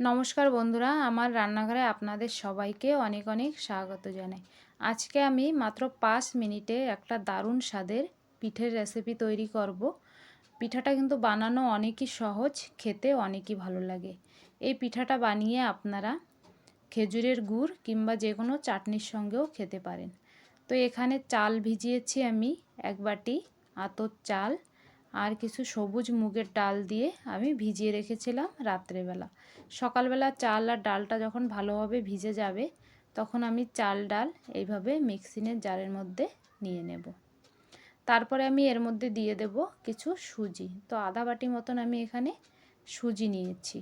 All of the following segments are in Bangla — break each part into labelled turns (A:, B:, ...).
A: নমস্কার বন্ধুরা, আমার রান্নাঘরে আপনাদের সবাইকে অনেক অনেক স্বাগত জানাই। আজকে আমি মাত্র পাঁচ মিনিটে একটা দারুণ স্বাদের পিঠের রেসিপি তৈরি করব। পিঠাটা কিন্তু বানানো অনেকই সহজ, খেতে অনেকই ভালো লাগে। এই পিঠাটা বানিয়ে আপনারা খেজুরের গুড় কিংবা যে কোনো চাটনির সঙ্গেও খেতে পারেন। তো এখানে চাল ভিজিয়েছি আমি, এক বাটি আতর চাল আর কিছু সবুজ মুগের ডাল দিয়ে আমি ভিজিয়ে রেখেছিলাম রাত্রেবেলা। সকালবেলা চাল আর ডালটা যখন ভালোভাবে ভিজে যাবে, তখন আমি চাল ডাল এইভাবে মিক্সিনের জারের মধ্যে নিয়ে নেব। তারপরে আমি এর মধ্যে দিয়ে দেব কিছু সুজি। তো আধা বাটি মতন আমি এখানে সুজি নিয়েছি।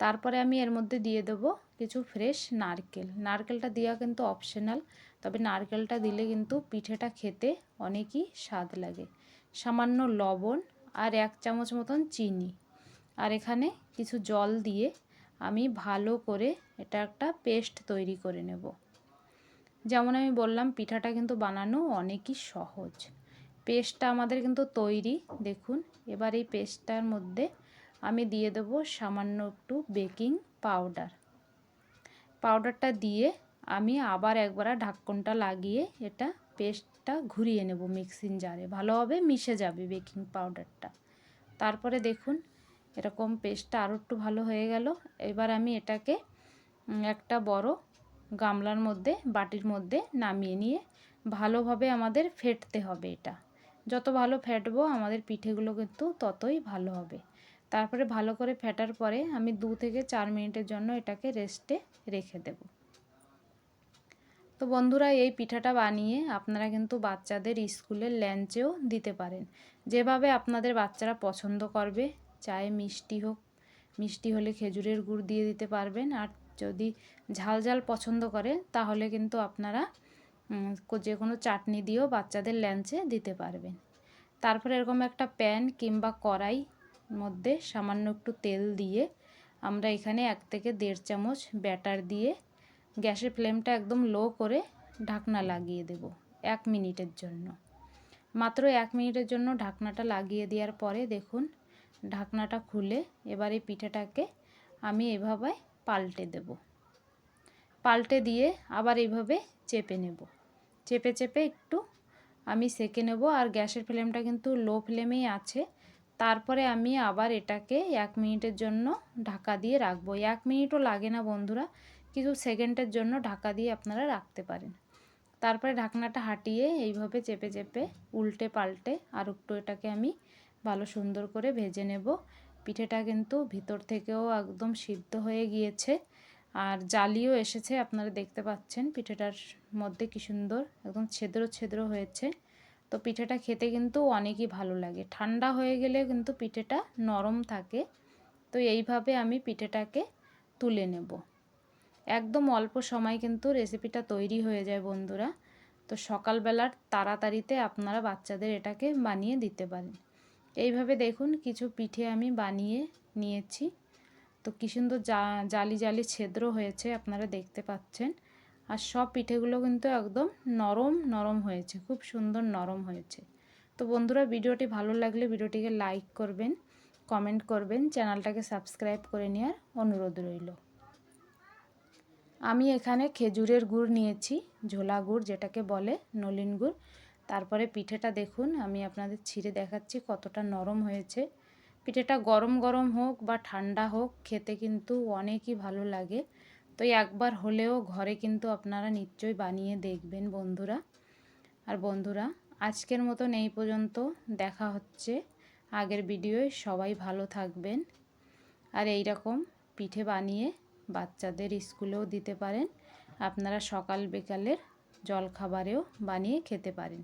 A: তারপরে আমি এর মধ্যে দিয়ে দেব কিছু ফ্রেশ নারকেল। নারকেলটা দেওয়া কিন্তু অপশনাল, তবে নারকেলটা দিলে কিন্তু পিঠেটা খেতে অনেকই স্বাদ লাগে। সামান্য লবণ আর এক চামচ মতন চিনি। আর এখানে কিছু জল দিয়ে আমি ভালো করে এটা একটা পেস্ট তৈরি করে নেব। যেমন আমি বললাম, পিঠাটা কিন্তু বানানো অনেকই সহজ। পেস্টটা আমাদের কিন্তু তৈরি। দেখুন, এবার এই পেস্টটার মধ্যে আমি দিয়ে দেবো সামান্য একটু বেকিং পাউডার। পাউডারটা দিয়ে আমি আবার একবার ঢাক্কনটা লাগিয়ে এটা পেস্টটা ঘুরিয়ে নেব মিক্সিং জারে। ভালোভাবে মিশে যাবে বেকিং পাউডারটা। তারপরে দেখুন, এরকম পেস্টটা আরও একটু ভালো হয়ে গেল। এবার আমি এটাকে একটা বড় গামলার মধ্যে, বাটির মধ্যে নামিয়ে নিয়ে ভালোভাবে আমাদের ফেটতে হবে এটা। যত ভালো ফেটবো, আমাদের পিঠেগুলো কিন্তু ততই ভালো হবে। তারপরে ভালো করে ফেটার পরে আমি দু থেকে চার মিনিটের জন্য এটাকে রেস্টে রেখে দেব। তো বন্ধুরা, এই পিঠাটা বানিয়ে আপনারা কিন্তু বাচ্চাদের স্কুলের ল্যাঞ্চেও দিতে পারেন। যেভাবে আপনাদের বাচ্চারা পছন্দ করবে, চায়ে মিষ্টি হোক, মিষ্টি হলে খেজুরের গুড় দিয়ে দিতে পারবেন। আর যদি ঝাল ঝাল পছন্দ করে, তাহলে কিন্তু আপনারা যে কোনো চাটনি দিয়েও বাচ্চাদের ল্যাঞ্চে দিতে পারবেন। তারপরে এরকম একটা প্যান কিংবা কড়াই মধ্যে সামান্য একটু তেল দিয়ে আমরা এখানে এক থেকে দেড় চামচ ব্যাটার দিয়ে গ্যাসের ফ্লেমটা একদম লো করে ঢাকনা লাগিয়ে দেব এক মিনিটের জন্য। মাত্র এক মিনিটের জন্য ঢাকনাটা লাগিয়ে দেওয়ার পরে দেখুন, ঢাকনাটা খুলে এবার এই পিঠাটাকে আমি এভাবে পাল্টে দেব। পাল্টে দিয়ে আবার এইভাবে চেপে নেব। চেপে চেপে একটু আমি সেকে নেব আর গ্যাসের ফ্লেমটা কিন্তু লো ফ্লেমেই আছে। তারপরে আমি আবার এটাকে এক মিনিটের জন্য ঢাকা দিয়ে রাখব। এক মিনিটও লাগে না বন্ধুরা, কিছু সেকেন্ডের জন্য ঢাকা দিয়ে আপনারা রাখতে পারেন। তারপরে ঢাকনাটা হাঁটিয়ে এইভাবে চেপে চেপে উল্টে পাল্টে আর একটু এটাকে আমি ভালো সুন্দর করে ভেজে নেব। পিঠেটা কিন্তু ভিতর থেকেও একদম সিদ্ধ হয়ে গিয়েছে আর জালিও এসেছে, আপনারা দেখতে পাচ্ছেন পিঠেটার মধ্যে কি সুন্দর একদম ছেদ্র ছেদ্র হয়েছে। তো পিঠেটা খেতে কিন্তু অনেকই ভালো লাগে। ঠান্ডা হয়ে গেলে কিন্তু পিঠেটা নরম থাকে। তো এইভাবে আমি পিঠেটাকে তুলে নেব। একদম অল্প সময় কিন্তু রেসিপিটা তৈরি হয়ে যায় বন্ধুরা। তো সকালবেলার তাড়াতাড়িতে আপনারা বাচ্চাদের এটাকে বানিয়ে দিতে পারেন। এইভাবে দেখুন কিছু পিঠে আমি বানিয়ে নিয়েছি। তো কী সুন্দর জালি জালি ছেদ্র হয়েছে, আপনারা দেখতে পাচ্ছেন। আর সব পিঠেগুলো কিন্তু একদম নরম নরম হয়েছে। খুব সুন্দর নরম হয়েছে। তো বন্ধুরা, ভিডিওটি ভালো লাগলে ভিডিওটিকে লাইক করবেন, কমেন্ট করবেন, চ্যানেলটাকে সাবস্ক্রাইব করে নেওয়ার অনুরোধ রইল। আমি এখানে খেজুরের গুড় নিয়েছি, ঝোলা গুড় যেটাকে বলে নলিন গুড়। তারপরে পিঠেটা দেখুন, আমি আপনাদের ছিঁড়ে দেখাচ্ছি কতটা নরম হয়েছে। পিঠেটা গরম গরম হোক বা ঠান্ডা হোক, খেতে কিন্তু অনেকই ভালো লাগে। তো একবার হলেও ঘরে কিন্তু আপনারা নিশ্চয়ই বানিয়ে দেখবেন বন্ধুরা। আর বন্ধুরা, আজকের মতন এই পর্যন্ত। দেখা হচ্ছে আগের ভিডিওয়। সবাই ভালো থাকবেন। আর এই রকম পিঠে বানিয়ে বাচ্চাদের স্কুলেও দিতে পারেন। আপনারা সকাল বিকালের জলখাবারেও বানিয়ে খেতে পারেন।